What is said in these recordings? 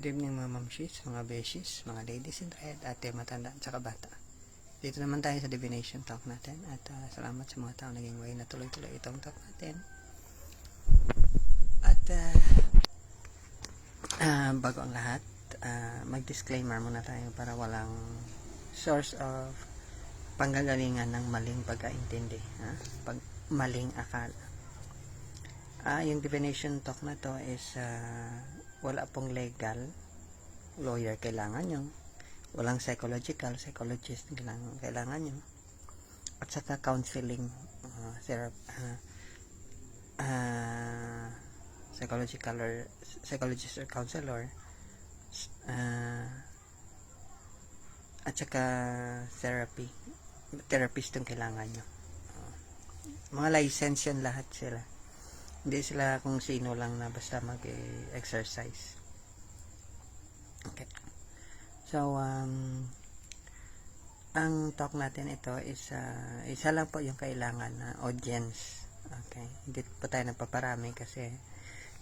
Good evening mga mamshis, mga beshies, mga ladies in red, ate, matanda, at saka bata. Dito naman tayo sa divination talk natin at ah, salamat sa mga tao naging way na tuloy-tuloy itong talk natin. At ah, ah, bago ang lahat, ah, mag-disclaimer muna tayo para walang source of panggagalingan ng maling pagkaintindi. Ha? Pag maling akala. Ah, yung divination talk na to is ah, wala pong legal. Lawyer kailangan nyo walang psychological psychologist kailangan, kailangan nyo at saka counseling uh, therapy uh, uh, psychological or psychologist or counselor. Uh, at saka therapy. Therapist yung kailangan nyo. Uh, mga license yan lahat sila hindi sila kung sino lang na basta mag-exercise. Okay. So, um, ang talk natin ito is, uh, isa lang po yung kailangan na audience. Okay. Hindi po tayo nagpaparami kasi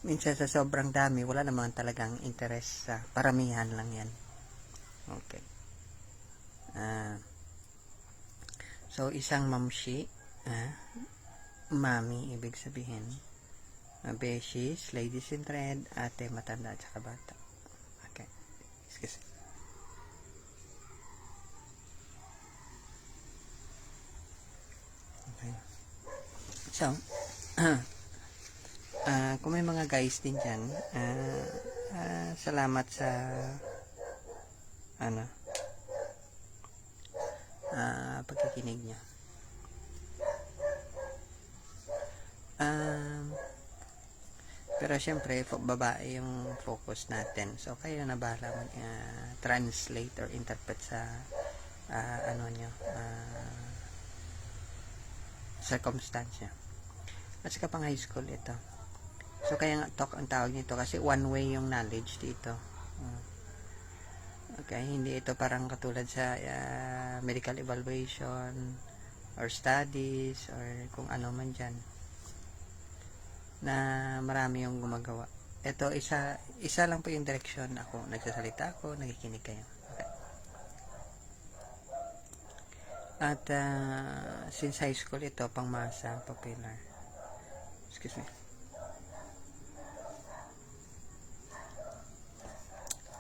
minsan sa sobrang dami, wala naman talagang interest sa paramihan lang yan. Okay. Ah, so, isang mamshi, ah, mami, ibig sabihin, uh, beshies, ladies in red, ate, matanda, at saka bata. Okay. Excuse me. Okay. So, ah kung may mga guys din dyan, ah ah, salamat sa ano ah pagkikinig nyo. Um, pero syempre, babae yung focus natin. So, kayo na bahala mag ah, translate or interpret sa ah, ano nyo, ah, circumstance nyo. At saka pang high school ito. So, kaya nga talk ang tawag nito kasi one way yung knowledge dito. Ah. Okay, hindi ito parang katulad sa ah, medical evaluation or studies or kung ano man dyan na marami yung gumagawa. Ito, isa, isa lang po yung direksyon ako. Nagsasalita ako, nakikinig kayo. Okay. At ah, since high school ito, pangmasa, popular. Excuse me.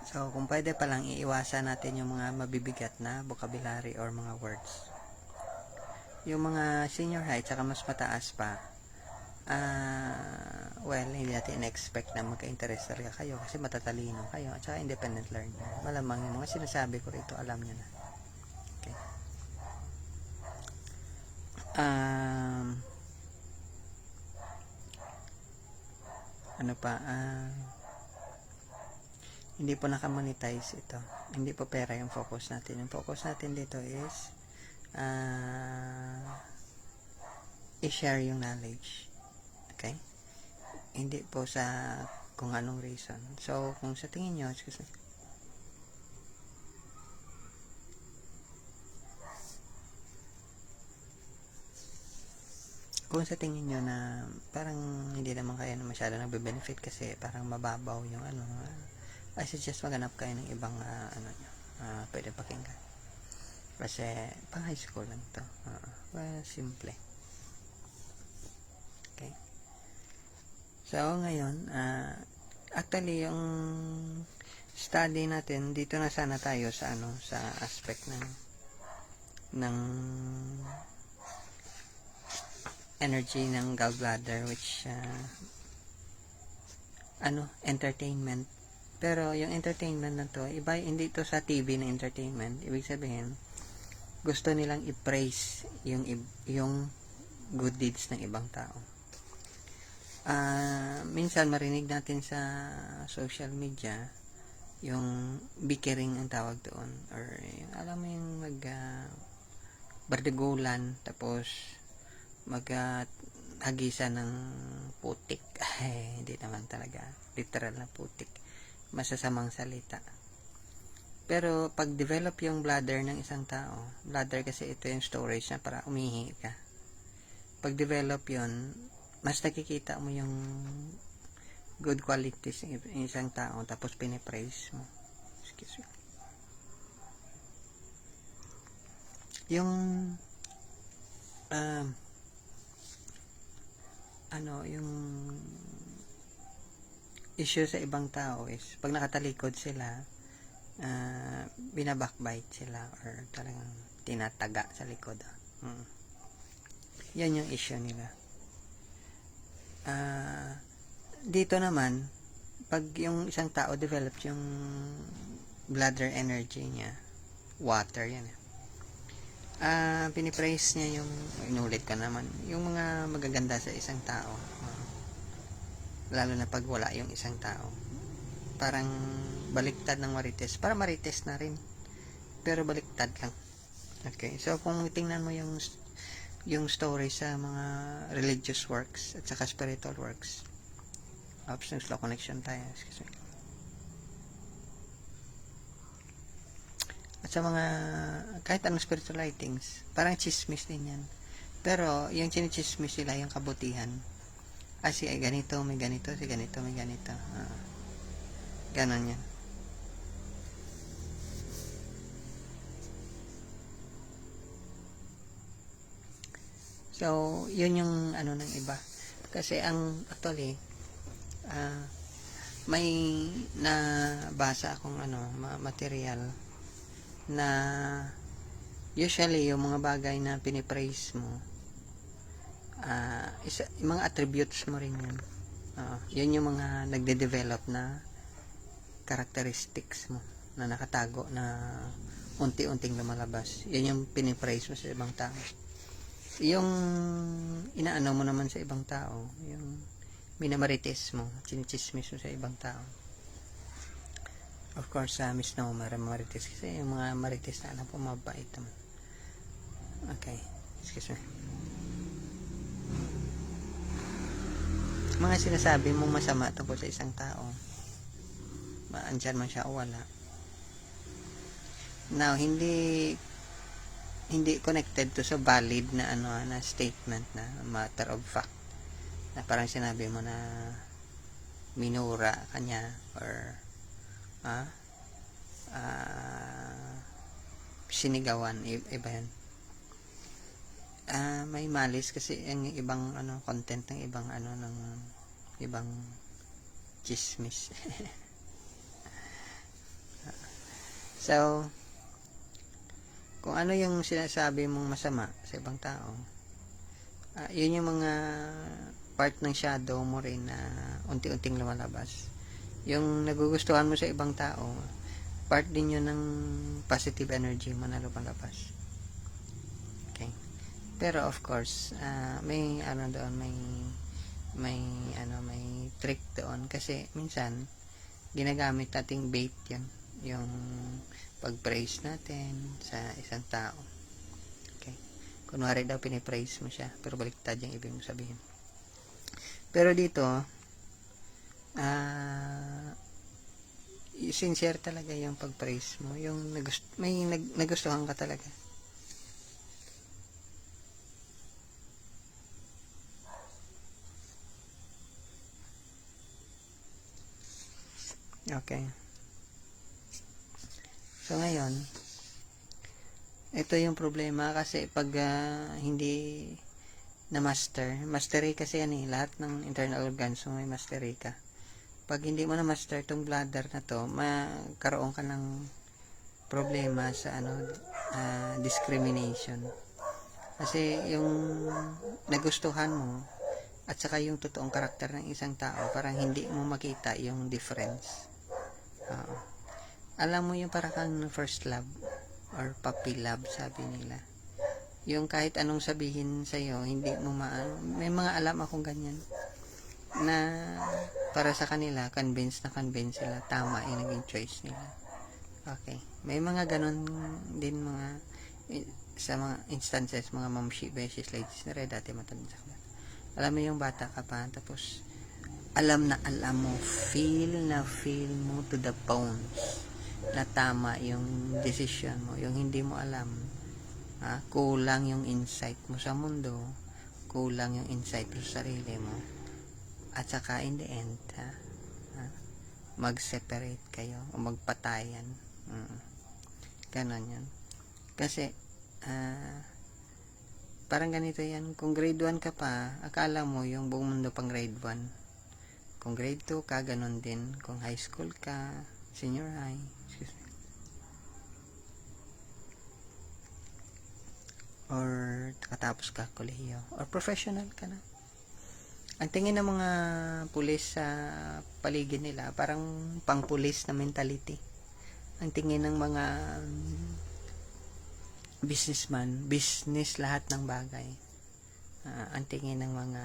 So, kung pwede pa lang, iiwasan natin yung mga mabibigat na vocabulary or mga words. Yung mga senior high, tsaka mas mataas pa, ah well, hindi natin expect na magka-interest talaga kayo kasi matatalino kayo at saka independent learner. Malamang yung mga sinasabi ko rito, alam nyo na. Okay. Um, ano pa, ah, hindi po nakamonetize ito. Hindi po pera yung focus natin. Yung focus natin dito is ah, i-share yung knowledge. Okay? Hindi po sa kung anong reason. So, kung sa tingin nyo, excuse me. Kung sa tingin nyo na parang hindi naman kayo na masyado nagbe-benefit kasi parang mababaw yung ano, I suggest maghanap kayo ng ibang ah, ano nyo, ah, pwede pakinggan. Kasi pang high school lang to. Ah, well, simple. So, ngayon, ah, actually, yung study natin, dito na sana tayo sa ano, sa aspect ng ng energy ng gallbladder which ah, ano, entertainment. Pero yung entertainment na to, iba, hindi to sa TV na entertainment. Ibig sabihin, gusto nilang i-praise yung, yung good deeds ng ibang tao. Ah, minsan marinig natin sa social media yung bickering ang tawag doon or yung, alam mo yung mag ah, bardagulan tapos mag ah, hagisan ng putik. Ay hindi naman talaga. Literal na putik. Masasamang salita. Pero pag develop yung bladder ng isang tao bladder kasi ito yung storage na para umihi ka. Pag develop yon mas nakikita mo yung good qualities ng ng isang tao tapos pinipraise mo. Excuse me. Yung um, ano, yung issue sa ibang tao is pag nakatalikod sila, uh, binabackbite sila or talagang tinataga sa likod. ah. Mm. Yan yung issue nila. Ah, dito naman, pag yung isang tao develops yung bladder energy niya, water yan. eh. Ah, pinipraise niya yung, inulit ka naman, yung mga magaganda sa isang tao. Ah, lalo na pag wala yung isang tao. Parang baliktad ng marites. Para marites na rin. Pero baliktad lang. Okay. So, kung tingnan mo yung yung story sa mga religious works at saka spiritual works. Oops, slow connection tayo. Excuse me. At sa mga, kahit anong spiritual writings, parang chismis din yan. Pero, yung chinichismis sila, yung kabutihan, ah, si ay ganito, may ganito, si ganito, may ganito. Ah, ganon yan. So, yun yung ano ng iba. Kasi ang actually ah may nabasa akong ano ma- material na usually yung mga bagay na pinipraise mo ah isa, yung mga attributes mo rin yun. Ah, yun yung mga nagde-develop na characteristics mo na nakatago na unti-unting lumalabas. Yan yung pinipraise mo sa ibang tao yung inaano mo naman sa ibang tao, yung minamarites mo, chinichismis mo sa ibang tao. Of course, uh, misnomer, ang marites. Kasi yung mga marites na po, mabait naman. Okay. Excuse me. Mga sinasabi mo masama tungkol sa isang tao. Ba, andyan man siya o wala. Now, hindi hindi connected to sa valid na ano na statement na matter of fact. Na parang sinabi mo na minura kanya or ah ah, sinigawan iba yan ah may malis kasi ang ibang ano content ng ibang ano ng ibang chismis. So kung ano yung sinasabi mong masama sa ibang tao, ah, yun yung mga part ng shadow mo rin na unti-unting lumalabas. Yung nagugustuhan mo sa ibang tao, part din yun ng positive energy mo na lumalabas. Okay. Pero of course, ah, may ano doon, may may ano, may trick doon kasi minsan ginagamit nating bait yun yung pag-praise natin sa isang tao. Okay. Kunwari daw pinipraise mo siya, pero baliktad yung ibig mong sabihin. Pero dito, ah, sincere talaga yung pag-praise mo. Yung nagust may nag nagustuhan ka talaga. Okay. So ngayon, ito yung problema kasi pag ah, hindi na master, mastery kasi yan eh, lahat ng internal organs mo may mastery ka. Pag hindi mo na master tong bladder na to, magkaroon ka ng problema sa ano ah, discrimination. Kasi yung nagustuhan mo at saka yung totoong karakter ng isang tao, parang hindi mo makita yung difference. Oo alam mo yung para kang first love or puppy love sabi nila. Yung kahit anong sabihin sa'yo hindi mo maano may mga alam akong ganyan. Na para sa kanila convinced na convinced sila tama yung naging choice nila. Okay. May mga ganon din mga sa mga instances mga mamshi beses ladies na rin dati matanda alam mo yung bata ka pa tapos alam na alam mo feel na feel mo to the bones na tama yung decision mo, yung hindi mo alam. Ha? Kulang yung insight mo sa mundo, kulang yung insight mo sa sarili mo. At saka in the end, ha? ah, mag-separate kayo o magpatayan. Mm. Ganon yan. Kasi, ah, parang ganito yan. Kung grade 1 ka pa, akala mo yung buong mundo pang grade 1. Kung grade 2 ka, ganon din. Kung high school ka, senior high, excuse me. Or katapos ka kolehiyo. Or professional ka na. Ang tingin ng mga pulis sa paligid nila, parang pang-pulis na mentality. Ang tingin ng mga mm, businessman, business lahat ng bagay. Ah, ang tingin ng mga,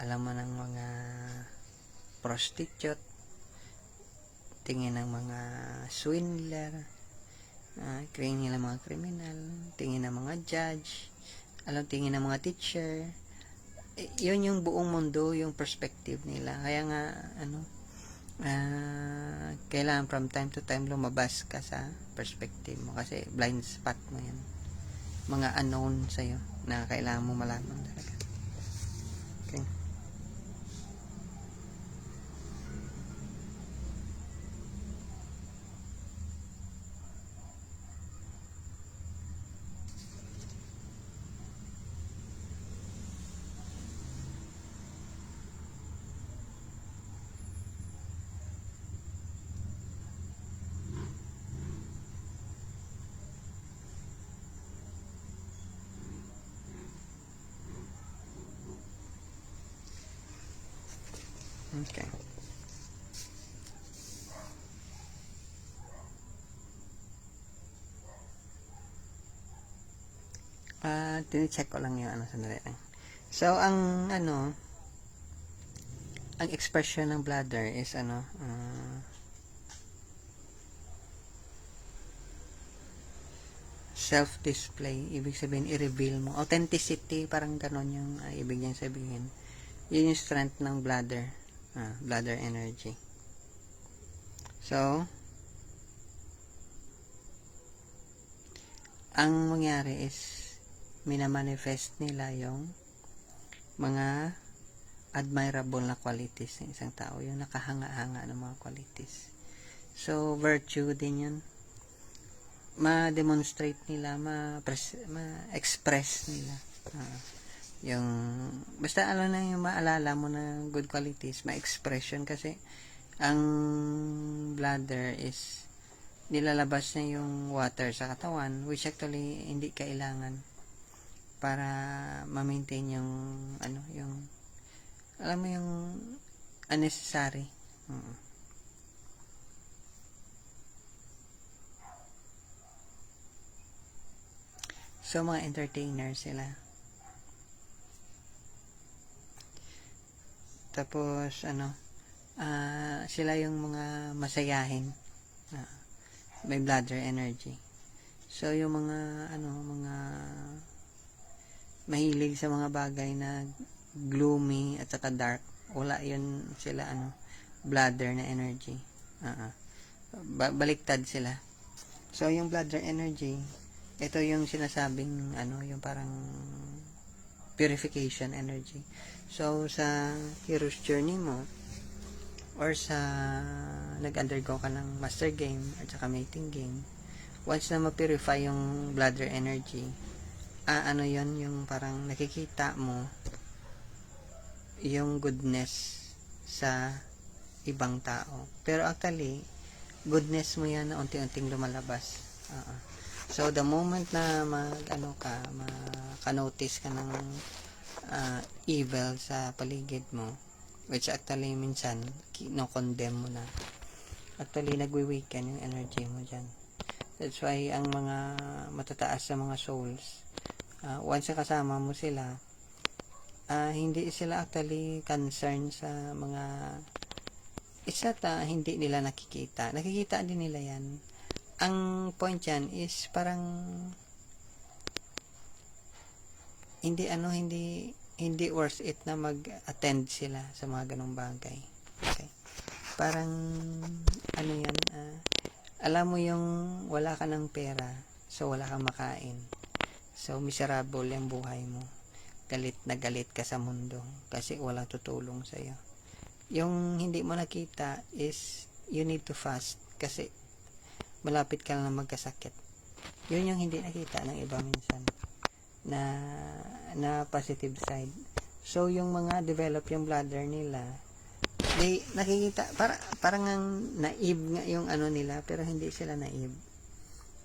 alam mo ng mga prostitute, tingin ng mga swindler, ah, tingin ng mga kriminal, tingin ng mga judge, alam tingin ng mga teacher, eh, yun yung buong mundo, yung perspective nila. Kaya nga, ano, ah, kailangan from time to time lumabas ka sa perspective mo kasi blind spot mo yan. Mga unknown sa'yo na kailangan mo malaman talaga. Okay. Okay. Ah, tinicheck ko lang yung ano sandali. So, ang ano, ang expression ng bladder is ano, ah, self-display. Ibig sabihin, i-reveal mo. Authenticity, parang ganon yung ah, ibig niyang sabihin. Yun yung strength ng bladder. Ah, bladder energy. So, ang mangyari is minamanifest nila yung mga admirable na qualities ng isang tao. Yung nakahanga-hanga ng mga qualities. So, virtue din yun. Ma-demonstrate nila, ma-express ma nila. Ah yung basta ano na yung maalala mo na good qualities, ma-expression kasi ang bladder is nilalabas na yung water sa katawan which actually hindi kailangan para ma-maintain yung ano yung alam mo yung unnecessary uh so mga entertainer sila Tapos, ano, uh, sila yung mga masayahin. Uh, may bladder energy. So, yung mga, ano, mga mahilig sa mga bagay na gloomy at saka dark, wala yun sila, ano, bladder na energy. Uh, ba- baliktad sila. So, yung bladder energy, ito yung sinasabing, ano, yung parang purification energy. So, sa hero's journey mo, or sa nag-undergo ka ng master game at saka mating game, once na ma-purify yung bladder energy, ah, ano yon yung parang nakikita mo yung goodness sa ibang tao. Pero actually, goodness mo yan na unti-unting lumalabas. Uh-uh. So, the moment na mag, ano ka, maka-notice ka ng uh, evil sa paligid mo, which actually minsan, no-condemn mo na. Actually, nagwi-weaken yung energy mo dyan. That's why, ang mga matataas sa mga souls, uh, once kasama mo sila, uh, hindi sila actually concerned sa mga isa ta hindi nila nakikita. Nakikita din nila yan ang point yan is parang hindi ano hindi hindi worth it na mag-attend sila sa mga ganong bagay. Okay. Parang ano yan uh, alam mo yung wala ka ng pera so wala kang makain. So miserable yung buhay mo. Galit na galit ka sa mundo kasi walang tutulong sa iyo. yung hindi mo nakita is you need to fast kasi malapit ka na magkasakit. Yun yung hindi nakita ng iba minsan na na positive side. So yung mga develop yung bladder nila, they nakikita para parang ang naive nga yung ano nila pero hindi sila naive.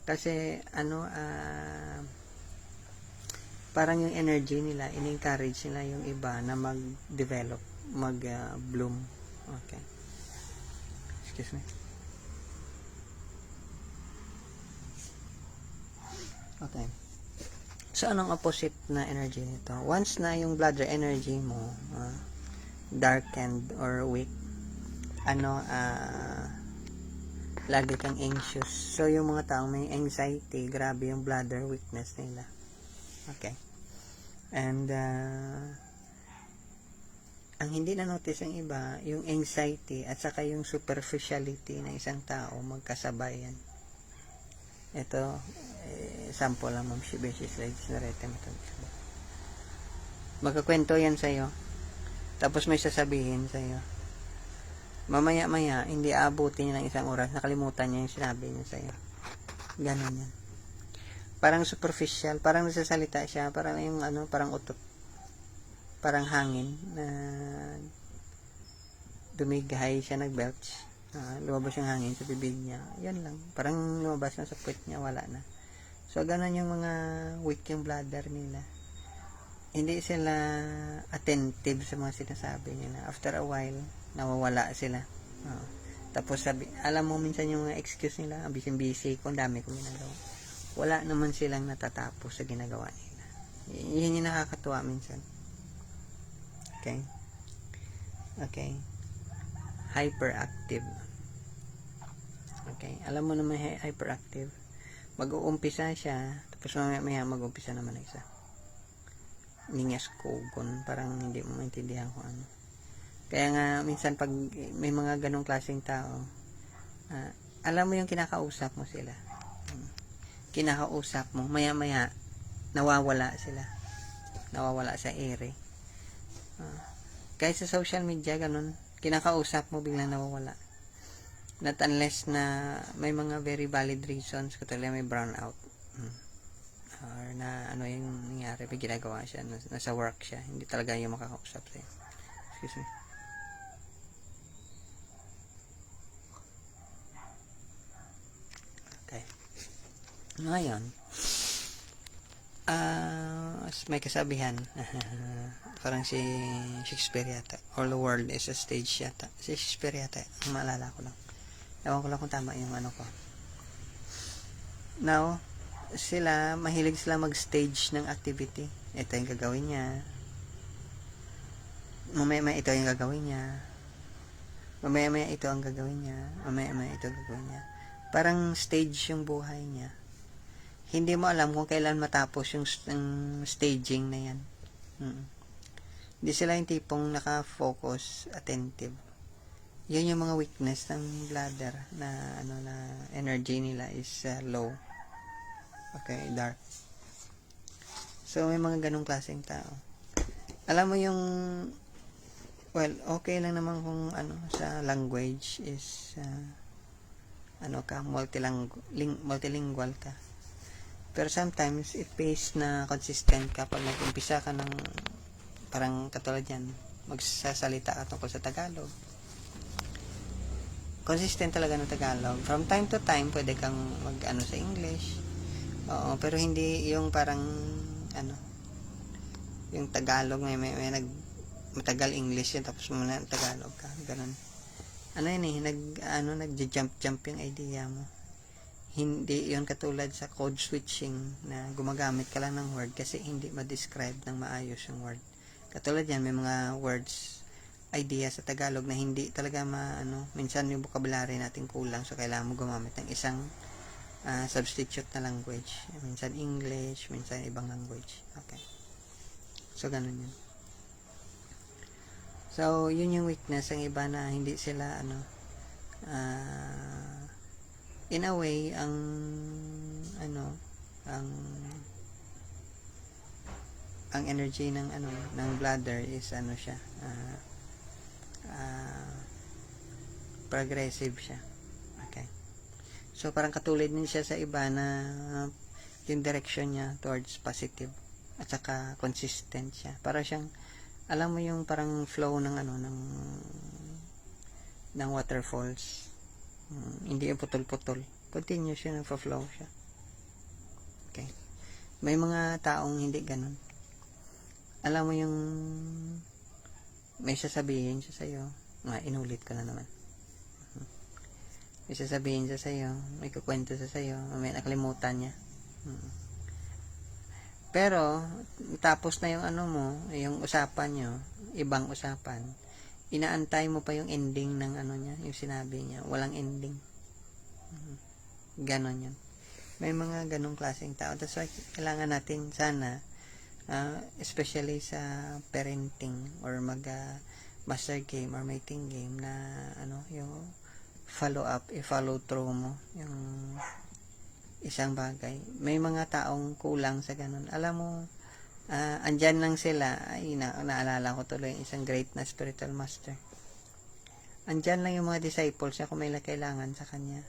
Kasi ano ah parang yung energy nila, in-encourage nila yung iba na mag-develop, mag-bloom. okay. Excuse me. Okay. So, anong opposite na energy nito? Once na yung bladder energy mo ah, darkened or weak, ano, ah, lagi kang anxious. So, yung mga taong may anxiety, grabe yung bladder weakness nila. Okay. And, uh, ang hindi na notice ng iba, yung anxiety at saka yung superficiality ng isang tao, magkasabay yan. Ito, eh, sample lang, Ma'am Shibeshi Slides na rete Magkakwento yan sa'yo. Tapos may sasabihin sa'yo. Mamaya-maya, hindi abutin niya ng isang oras, nakalimutan niya yung sinabi niya sa'yo. Ganon yan parang superficial, parang nagsasalita siya, parang yung ano, parang utot. Parang hangin na dumighay siya nag-belch. Uh, lumabas yung hangin sa bibig niya. Yan lang. Parang lumabas na sa puwet niya, wala na. So, ganun yung mga weak yung bladder nila. Hindi sila attentive sa mga sinasabi nila. After a while, nawawala sila. Uh, tapos sabi, alam mo minsan yung mga excuse nila, busy-busy ko, ang dami kong ginagawa wala naman silang natatapos sa ginagawa nila. Yan yung nakakatuwa minsan. Okay? Okay? Hyperactive. Okay? Alam mo naman hyperactive. Mag-uumpisa siya, tapos mamaya maya mag-uumpisa naman ang isa. Ninyas kogon, parang hindi mo maintindihan kung ano. Kaya nga, minsan pag may mga ganong klaseng tao, uh, alam mo yung kinakausap mo sila kinakausap mo, maya-maya, nawawala sila. Nawawala sa ere. Uh, kahit sa social media, ganun, kinakausap mo, biglang nawawala. Not unless na may mga very valid reasons, katulad may brownout. Hmm. Or na ano yung nangyari, may ginagawa siya, nasa work siya, hindi talaga yung makakausap sa'yo. Excuse me. Ngayon, ah, uh, may kasabihan, parang si Shakespeare yata, all the world is a stage yata. Si Shakespeare yata, maalala ko lang. Ewan ko lang kung tama yung ano ko. Now, sila, mahilig sila mag-stage ng activity. Ito yung gagawin niya. Mamaya-maya ito yung gagawin niya. Mamaya-maya ito ang gagawin niya. Mamaya-maya ito ang gagawin niya. Parang stage yung buhay niya hindi mo alam kung kailan matapos yung, yung staging na yan. Hmm. Hindi sila yung tipong naka-focus, attentive. Yan yung mga weakness ng bladder na ano na energy nila is uh, low. Okay, dark. So may mga ganong klaseng tao. Alam mo yung well, okay lang naman kung ano sa language is uh, ano ka multilingual multilingual ka pero sometimes, it pays na consistent kapag nag-umpisa ka ng parang katulad yan, magsasalita ka tungkol sa Tagalog. Consistent talaga ng Tagalog. From time to time, pwede kang mag-ano sa English. Oo, pero hindi yung parang ano, yung Tagalog, may, may, may nag, matagal English yan, tapos muna Tagalog ka. Ganun. Ano yun eh, nag, ano, nag-jump-jump yung idea mo hindi yon katulad sa code switching na gumagamit ka lang ng word kasi hindi ma-describe ng maayos yung word. Katulad yan, may mga words, idea sa Tagalog na hindi talaga ma, ano, minsan yung vocabulary natin kulang so kailangan mo gumamit ng isang uh, substitute na language. Minsan English, minsan ibang language. Okay. So, ganun yun. So, yun yung weakness ng iba na hindi sila, ano, uh, in a way ang ano ang ang energy ng ano ng bladder is ano siya uh, uh, progressive siya. Okay. So, parang katulad din siya sa iba na uh, yung direction niya towards positive at saka consistent siya. Para siyang, alam mo yung parang flow ng ano, ng ng waterfalls. Mm, hindi yung putol-putol. Continuous siya, nagpa-flow siya. Okay. May mga taong hindi ganun. Alam mo yung may sasabihin siya sa'yo. Nga, inulit ko na naman. Mhm. May sasabihin siya sa'yo. May kukwento siya sa'yo. May nakalimutan niya. Mhm. Pero, tapos na yung ano mo, yung usapan nyo, ibang usapan, inaantay mo pa yung ending ng ano niya, yung sinabi niya. Walang ending. Mhm. Ganon yun. May mga ganong klaseng tao. That's why, kailangan natin sana, ah, especially sa parenting or mag ah, master game or mating game na ano, yung follow up, i-follow through mo yung isang bagay. May mga taong kulang sa ganun. Alam mo, ah, andyan lang sila, ay na, naalala ko tuloy isang great na spiritual master. Andyan lang yung mga disciples niya kung may kailangan sa kanya.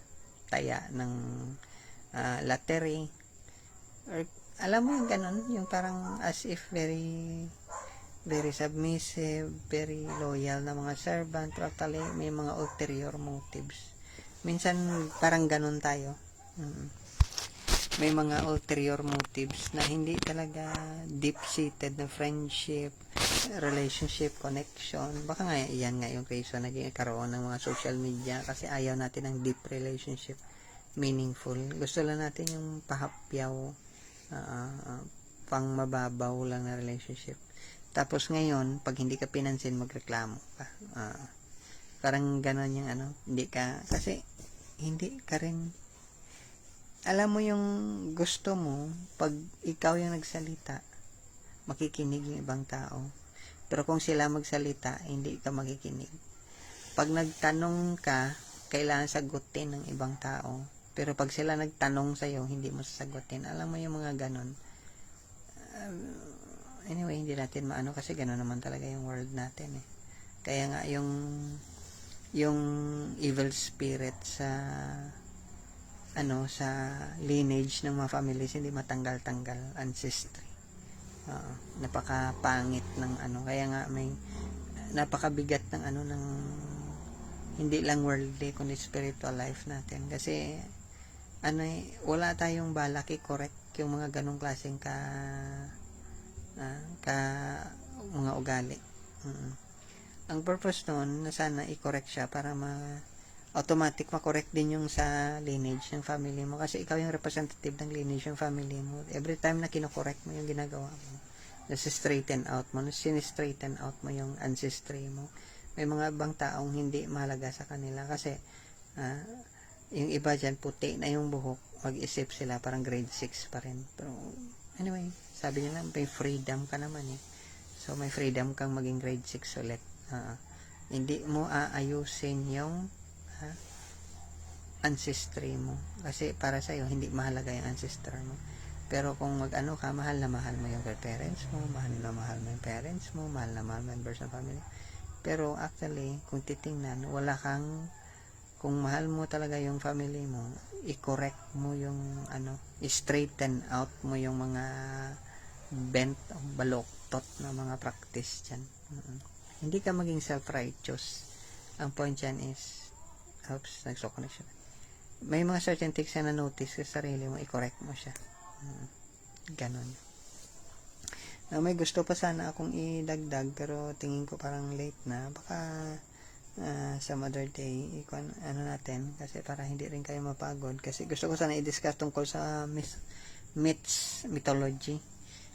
Taya ng ah, lottery. Or, alam mo yung ganun, yung parang as if very very submissive, very loyal na mga servant, actually may mga ulterior motives. Minsan parang ganun tayo. Mm. May mga ulterior motives na hindi talaga deep-seated na friendship, relationship, connection. Baka nga yan nga yung reason naging karoon ng mga social media kasi ayaw natin ng deep relationship, meaningful. Gusto lang natin yung pahapyaw, ah, ah, pang mababaw lang na relationship. Tapos ngayon, pag hindi ka pinansin, magreklamo ka. Ah, parang ganon yung ano, hindi ka, kasi hindi ka rin, alam mo yung gusto mo, pag ikaw yung nagsalita, makikinig yung ibang tao. Pero kung sila magsalita, hindi ka makikinig. Pag nagtanong ka, kailangan sagutin ng ibang tao. Pero pag sila nagtanong sa'yo, hindi mo sasagutin. Alam mo yung mga ganon. Um, anyway, hindi natin maano kasi gano'n naman talaga yung world natin eh. Kaya nga yung yung evil spirit sa ano sa lineage ng mga families hindi matanggal-tanggal ancestry. Oo, napakapangit ng ano kaya nga may napakabigat ng ano ng hindi lang worldly kundi spiritual life natin kasi ano eh, wala tayong balak i-correct yung mga ganong klaseng ka ah, ka mga ugali. Mm. Ang purpose noon na sana i-correct siya para ma automatic ma-correct din yung sa lineage ng family mo kasi ikaw yung representative ng lineage ng family mo. Every time na kino-correct mo yung ginagawa mo, nasi straighten out mo, nasi straighten out mo yung ancestry mo. May mga ibang taong hindi mahalaga sa kanila kasi ah, yung iba dyan puti na yung buhok, mag-isip sila parang grade 6 pa rin. Pero anyway, sabi nila may freedom ka naman eh. So may freedom kang maging grade 6 ulit. Ah, hindi mo aayusin yung ah, ancestry mo. Kasi para sa iyo hindi mahalaga yung ancestor mo. Pero kung mag-ano ka, mahal na mahal mo yung parents mo, mahal na mahal mo yung parents mo, mahal na mahal members ng family. Pero actually, kung titingnan, wala kang kung mahal mo talaga yung family mo, i-correct mo yung ano, i-straighten out mo yung mga bent o baloktot na mga practice dyan. Mm. Hindi ka maging self-righteous. Ang point dyan is, oops, nag-slow connection. May mga certain things na notice sa sarili mo, i-correct mo siya. Mm. Ganon. Now, may gusto pa sana akong idagdag, pero tingin ko parang late na. Baka ah, sa Mother Day, ikon, ano natin, kasi para hindi rin kayo mapagod. Kasi gusto ko sana i-discuss tungkol sa myth, myths, mythology.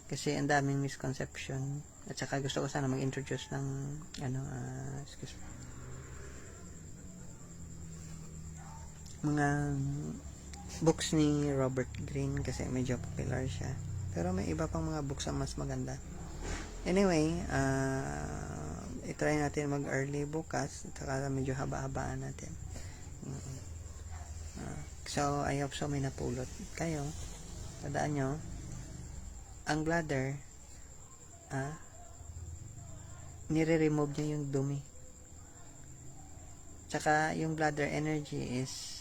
Kasi ang daming misconception. At saka gusto ko sana mag-introduce ng, ano, ah, excuse me, mga books ni Robert Greene kasi medyo popular siya. Pero may iba pang mga books ang mas maganda. Anyway, ah i-try natin mag-early bukas. At saka medyo haba-habaan natin. Ah, so, I hope so may napulot kayo. Tandaan nyo, ang bladder, ah, nire-remove niya yung dumi. Tsaka yung bladder energy is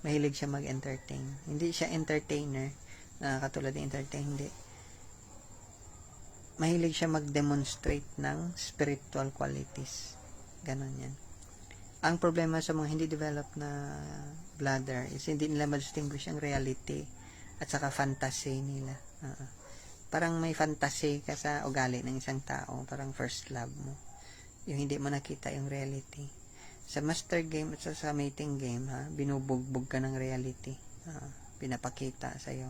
mahilig siya mag-entertain. Hindi siya entertainer na katulad ng entertain, hindi. Mahilig siya mag-demonstrate ng spiritual qualities. Ganon yan. Ang problema sa mga hindi developed na bladder is hindi nila ma-distinguish ang reality at saka fantasy nila. Oo. Parang may fantasy ka sa ugali ng isang tao, parang first love mo. Yung hindi mo nakita yung reality. Sa master game at sa, mating game, ha, binubugbog ka ng reality. Ah, pinapakita sa'yo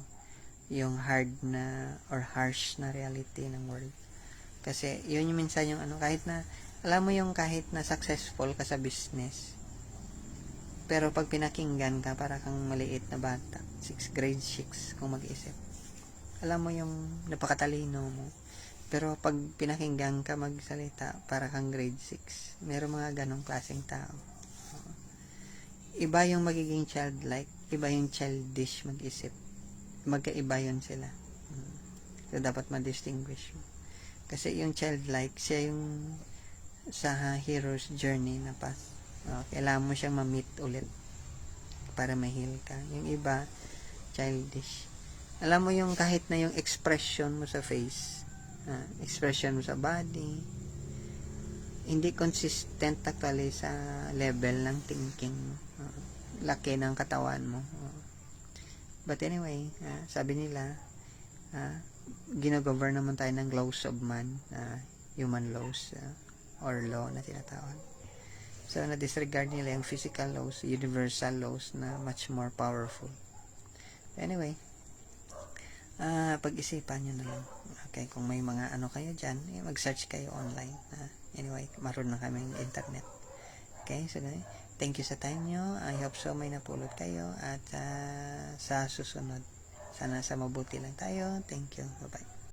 yung hard na or harsh na reality ng world. Kasi yun yung minsan yung ano, kahit na, alam mo yung kahit na successful ka sa business, pero pag pinakinggan ka, para kang maliit na bata, 6 grade 6 kung mag-isip. Alam mo yung napakatalino mo. Pero pag pinakinggan ka magsalita, para kang grade 6. Meron mga ganong klaseng tao. Iba yung magiging childlike, iba yung childish mag-isip. Magkaiba yun sila. So, dapat ma-distinguish mo. Kasi yung childlike, siya yung sa hero's journey na path. Kailangan mo siyang ma-meet ulit para ma-heal ka. Yung iba, childish. Alam mo yung kahit na yung expression mo sa face, ah, expression mo sa body, hindi consistent actually sa level ng thinking mo. Ah, laki ng katawan mo. Ah. but anyway, ah, sabi nila, ah, ginogovern naman tayo ng laws of man, ah, human laws, ah, or law na tinatawag. So, na-disregard nila yung physical laws, universal laws na much more powerful. Anyway, ah pag-isipan nyo na lang. Okay, kung may mga ano kayo dyan, eh, mag-search kayo online. Ah, anyway, maroon na kaming internet. Okay, so thank you sa time nyo. I hope so may napulot kayo at ah, sa susunod. Sana sa mabuti lang tayo. Thank you. Bye-bye.